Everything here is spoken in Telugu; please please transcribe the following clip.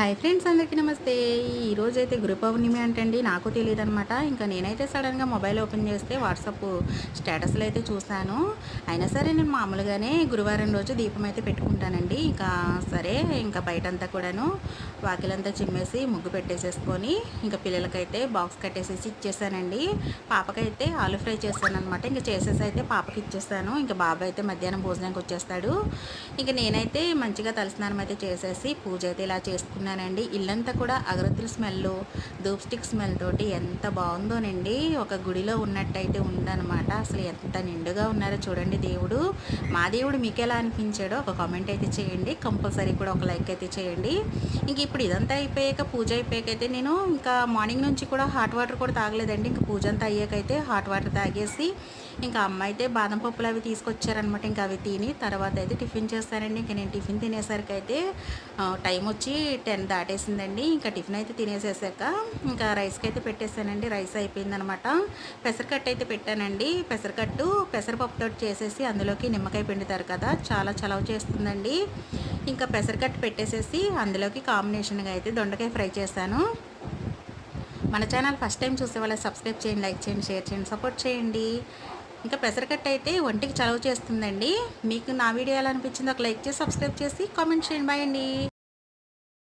హాయ్ ఫ్రెండ్స్ అందరికీ నమస్తే. ఈరోజు అయితే గురు పౌర్ణమి అంటండి నాకు తెలియదు అనమాట ఇంకా నేనైతే సడన్గా మొబైల్ ఓపెన్ చేస్తే వాట్సాప్ స్టేటస్లో అయితే చూశాను. అయినా సరే నేను మామూలుగానే గురువారం రోజు దీపం అయితే పెట్టుకుంటానండి. ఇంకా సరే ఇంకా బయటంతా కూడాను వాకిలంతా చిమ్మేసి ముగ్గు పెట్టేసేసుకొని ఇంకా పిల్లలకైతే బాక్స్ కట్టేసేసి ఇచ్చేసానండి. పాపకైతే ఆలు ఫ్రై చేశాను అనమాట ఇంకా చేసేసి అయితే పాపకి ఇచ్చేస్తాను ఇంకా బాబాయ్ అయితే మధ్యాహ్నం భోజనానికి వచ్చేస్తాడు. ఇంకా నేనైతే మంచిగా తలస్నానం అయితే చేసేసి పూజ అయితే ఇలా చేసుకున్నాను. చేసుకున్నానండి ఇల్లంతా కూడా అగరత్తుల స్మెల్ ధూప్ స్టిక్ స్మెల్ తోటి ఎంత బాగుందోనండి. ఒక గుడిలో ఉన్నట్టయితే ఉందన్నమాట. అసలు ఎంత నిండుగా ఉన్నారో చూడండి దేవుడు. మా దేవుడు మీకు ఎలా అనిపించాడో ఒక కామెంట్ అయితే చేయండి. కంపల్సరీ కూడా ఒక లైక్ అయితే చేయండి. ఇంక ఇప్పుడు ఇదంతా అయిపోయాక పూజ అయిపోయాక అయితే నేను ఇంకా మార్నింగ్ నుంచి కూడా హాట్ వాటర్ కూడా తాగలేదండి. ఇంకా పూజ అంతా అయ్యాకైతే హాట్ వాటర్ తాగేసి ఇంకా అమ్మ అయితే బాదం పప్పులు అవి తీసుకొచ్చారనమాట ఇంకా అవి తిని తర్వాత అయితే టిఫిన్ చేస్తానండి. ఇంకా నేను టిఫిన్ తినేసరికి అయితే టైం వచ్చి టెన్ దాటేసిందండి. ఇంకా టిఫిన్ అయితే తినేసేసాక ఇంకా రైస్కి అయితే పెట్టేశానండి రైస్ అయిపోయిందనమాట. పెసరకట్టు అయితే పెట్టానండి. పెసరకట్టు పెసరపప్పుతో చేసేసి అందులోకి నిమ్మకాయ పిండుతారు కదా చాలా చలవ చేస్తుందండి. ఇంకా పెసరకట్టు పెట్టేసేసి అందులోకి కాంబినేషన్గా అయితే దొండకాయ ఫ్రై చేశాను. మన ఛానల్ ఫస్ట్ టైం చూసే వాళ్ళకి సబ్స్క్రైబ్ చేయండి లైక్ చేయండి షేర్ చేయండి సపోర్ట్ చేయండి. ఇంకా పెసరకట్ట అయితే ఒంటికి చలవ చేస్తుందండి. మీకు నా వీడియో ఎలా అనిపించిందో ఒక లైక్ చేసి సబ్స్క్రైబ్ చేసి కామెంట్ చేయండి. బాయ్ అండి.